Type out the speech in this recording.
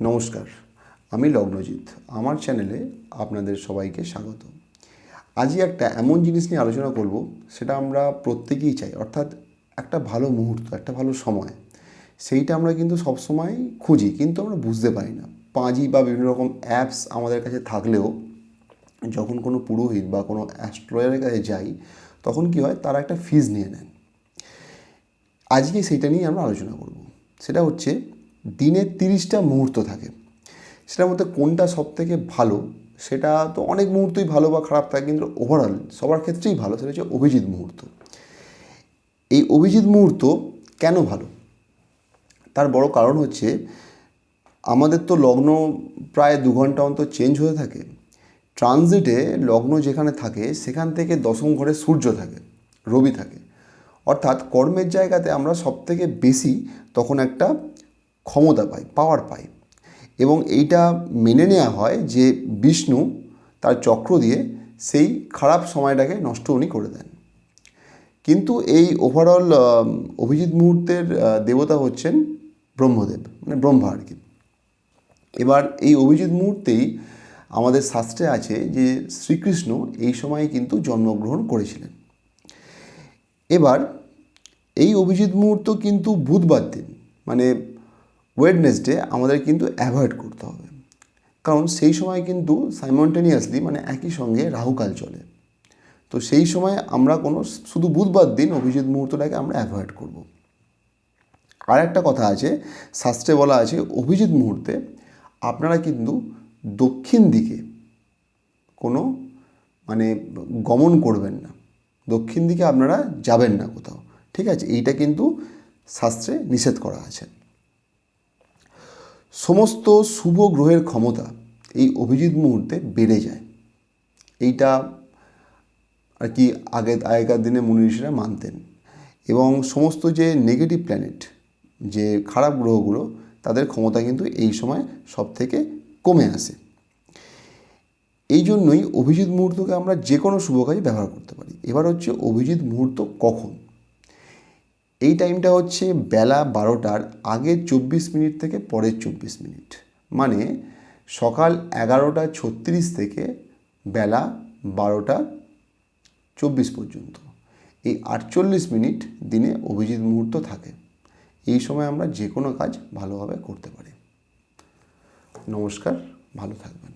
নমস্কার, আমি লগ্নজিৎ। আমার চ্যানেলে আপনাদের সবাইকে স্বাগত। আজই একটা এমন জিনিস নিয়ে আলোচনা করব, সেটা আমরা প্রত্যেকেই চাই, অর্থাৎ একটা ভালো মুহূর্ত, একটা ভালো সময়। সেইটা আমরা কিন্তু সবসময় খুঁজি, কিন্তু আমরা বুঝতে পারি না। পাঁজি বা বিভিন্ন রকম অ্যাপস আমাদের কাছে থাকলেও, যখন কোনো পুরোহিত বা কোনো অ্যাস্ট্রয়ারের কাছে যাই, তখন কি হয়, তারা একটা ফিজ নিয়ে নেন। আজকে সেইটা নিয়ে আমরা আলোচনা করব। সেটা হচ্ছে দিনে তিরিশটা মুহূর্ত থাকে। সেটার মধ্যে কোনটা সব থেকে ভালো, সেটা তো অনেক মুহূর্তই ভালো বা খারাপ থাকে, কিন্তু ওভারঅল সবার ক্ষেত্রেই ভালো, সেটা হচ্ছে অভিজিৎ মুহূর্ত। এই অভিজিৎ মুহূর্ত কেন ভালো? তার বড় কারণ হচ্ছে, আমাদের তো লগ্ন প্রায় দু ঘণ্টা অন্তর চেঞ্জ হয়ে থাকে। ট্রানজিটে লগ্ন যেখানে থাকে, সেখান থেকে দশম ঘরে সূর্য থাকে, রবি থাকে। অর্থাৎ কর্মের জায়গাতে আমরা সবথেকে বেশি তখন একটা ক্ষমতা পায় পাওয়ার পায় এবং এইটা মেনে নেওয়া হয় যে বিষ্ণু তার চক্র দিয়ে সেই খারাপ সময়টাকে নষ্ট উনি করে দেন। কিন্তু এই ওভারঅল অভিজিৎ মুহূর্তের দেবতা হচ্ছেন ব্রহ্মদেব মানে ব্রহ্মা আর কি। এবার এই অভিজিৎ মুহূর্তেই আমাদের শাস্ত্রে আছে যে শ্রীকৃষ্ণ এই সময়ে কিন্তু জন্মগ্রহণ করেছিলেন। এবার এই অভিজিৎ মুহূর্ত কিন্তু বুধবার দিন মানে ওয়েডনেসডে আমাদের কিন্তু অ্যাভয়েড করতে হবে। কারণ সেই সময় কিন্তু সাইমন্টেনিয়াসলি মানে একই সঙ্গে রাহুকাল চলে। তো সেই সময় আমরা কোনো, শুধু বুধবার দিন অভিজিৎ মুহূর্তটাকে আমরা অ্যাভয়েড করব। আর একটা কথা আছে, শাস্ত্রে বলা আছে, অভিজিৎ মুহূর্তে আপনারা কিন্তু দক্ষিণ দিকে কোনো মানে গমন করবেন না। দক্ষিণ দিকে আপনারা যাবেন না কোথাও। ঠিক আছে, এইটা কিন্তু শাস্ত্রে নিষেধ করা আছে। সমস্ত শুভ গ্রহের ক্ষমতা এই অভিজিৎ মুহূর্তে বেড়ে যায়। এইটা আর কি আগে, আগেকার দিনে মুনি ঋষিরা মানতেন। এবং সমস্ত যে নেগেটিভ প্ল্যানেট যে খারাপ গ্রহগুলো, তাদের ক্ষমতা কিন্তু এই সময় সব থেকে কমে আসে। এই জন্যই অভিজিৎ মুহূর্তকে আমরা যে কোনো শুভ কাজে ব্যবহার করতে পারি। এবার হচ্ছে অভিজিৎ মুহূর্ত কখন? এই টাইমটা হচ্ছে বেলা বারোটার আগের চব্বিশ মিনিট থেকে পরের চব্বিশ মিনিট। মানে সকাল এগারোটা ছত্রিশ থেকে বেলা বারোটা চব্বিশ পর্যন্ত। এই আটচল্লিশ মিনিট দিনে অভিজিৎ মুহূর্ত থাকে। এই সময় আমরা যে কোনো কাজ ভালোভাবে করতে পারি। নমস্কার, ভালো থাকবেন।